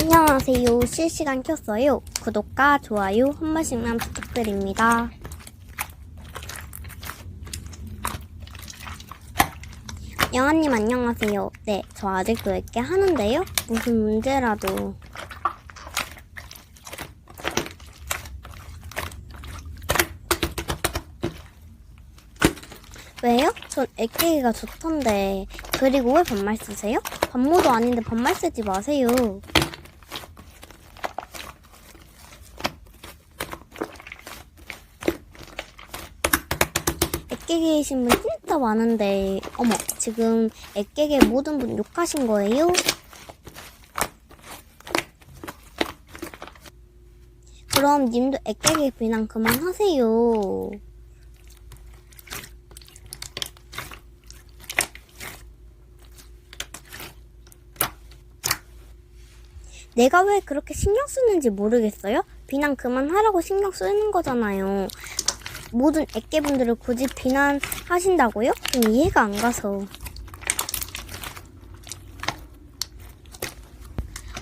안녕하세요. 실시간 켰어요. 구독과 좋아요 한 번씩만 부탁드립니다. 영아님 안녕하세요. 네, 저 아직 도 읽게 하는데요. 무슨 문제라도. 왜요? 전 애깨기가 좋던데. 그리고 왜 반말 쓰세요? 반모도 아닌데 반말 쓰지 마세요. 애깨기이신 분 진짜 많은데, 어머, 지금 애깨기 모든 분 욕하신 거예요? 그럼 님도 애깨기 비난 그만하세요. 내가 왜 그렇게 신경 쓰는지 모르겠어요? 비난 그만하라고 신경 쓰는 거잖아요. 모든 애깨분들을 굳이 비난하신다고요? 좀 이해가 안 가서.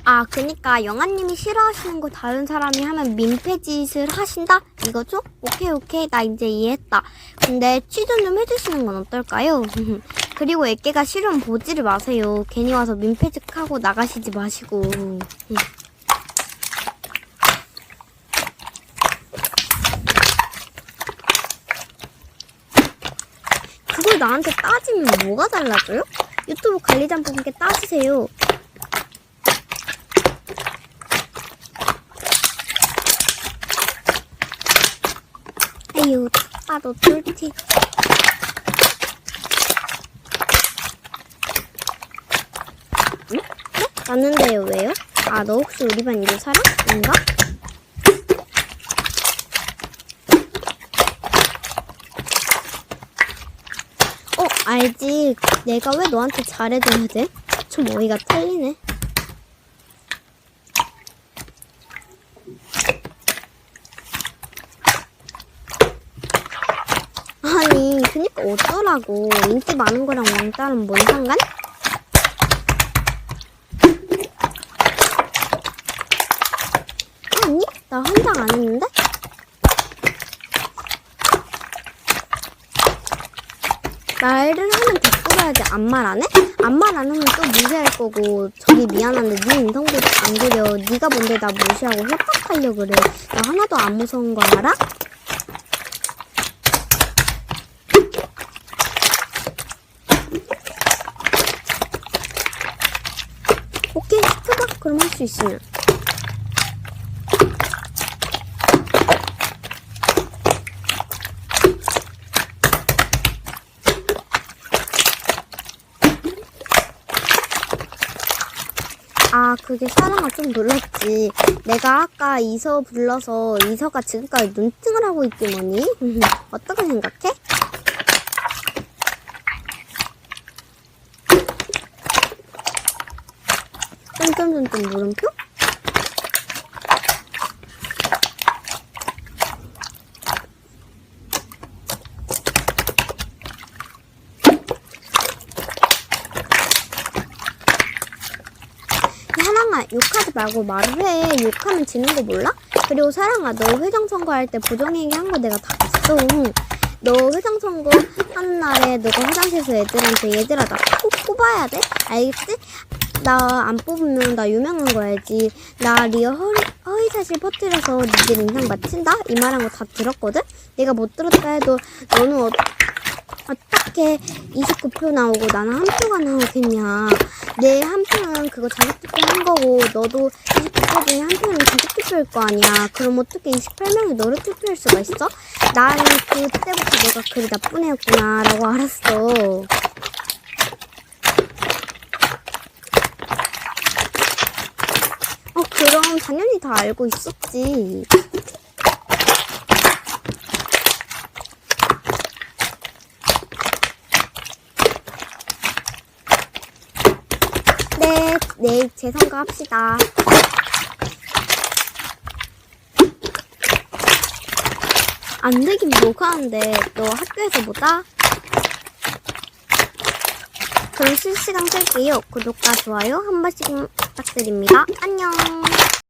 아, 그니까 영아님이 싫어하시는 거 다른 사람이 하면 민폐 짓을 하신다? 이거죠? 오케이, 오케이. 나 이제 이해했다. 근데 취존 좀 해주시는 건 어떨까요? 그리고 애깨가 싫으면 보지를 마세요. 괜히 와서 민폐 짓하고 나가시지 마시고. 그걸 나한테 따지면 뭐가 달라져요? 유튜브 관리자 분께 따지세요. 에휴, 아너 쫄티. 응? 네? 맞는데요, 왜요? 아, 너 혹시 우리 반 이도 사람? 인가? 어, 알지. 내가 왜 너한테 잘해줘야 돼? 좀 어이가 틀리네. 아니, 그니까 어쩌라고. 인기 많은 거랑 왕따는 뭔 상관? 아니, 나 한 장 안 했는데? 말을 하면 대꾸해야지 안말안 해? 안말안 하면 또 무시할 거고. 저기 미안한데 네 인성보다 안 그려. 네가 뭔데 나 무시하고 협박하려 그래. 나 하나도 안 무서운 거 알아? 오케이 시켜봐. 그럼 할 수 있으면 아, 그게 사랑아 좀 놀랐지. 내가 아까 이서 불러서 이서가 지금까지 눈팅을 하고 있지 뭐니? 어떻게 생각해? 점점점점 물음표? 욕하지 말고 말을 해 욕하면 지는 거 몰라? 그리고 사랑아 너 회장 선거할 때 부정행위 한 거 내가 다 봤어 너 회장 선거 하는 날에 너가 화장실에서 애들한테 얘들아 나 꼭 뽑아야 돼? 알겠지? 나 안 뽑으면 나 유명한 거 알지 나 리어 허리, 허위 사실 퍼뜨려서 니들 인상 맞춘다? 이 말한 거 다 들었거든? 내가 못 들었다 해도 너는 어, 어떻게 29표 나오고 나는 한 표가 나오겠냐. 내 한 표는 그거 자격투표 한 거고 너도 29표 중에 한 표는 자격투표일 거 아니야. 그럼 어떻게 28명이 너를 투표할 수가 있어? 나는 그때부터 내가 그리 나쁜 애였구나 라고 알았어. 어 그럼 당연히 다 알고 있었지. 네, 내일 재선거 합시다. 안 되긴 한데, 너 학교에서 뭐다? 그럼 실시간 끌게요. 구독과 좋아요 한 번씩 부탁드립니다. 안녕.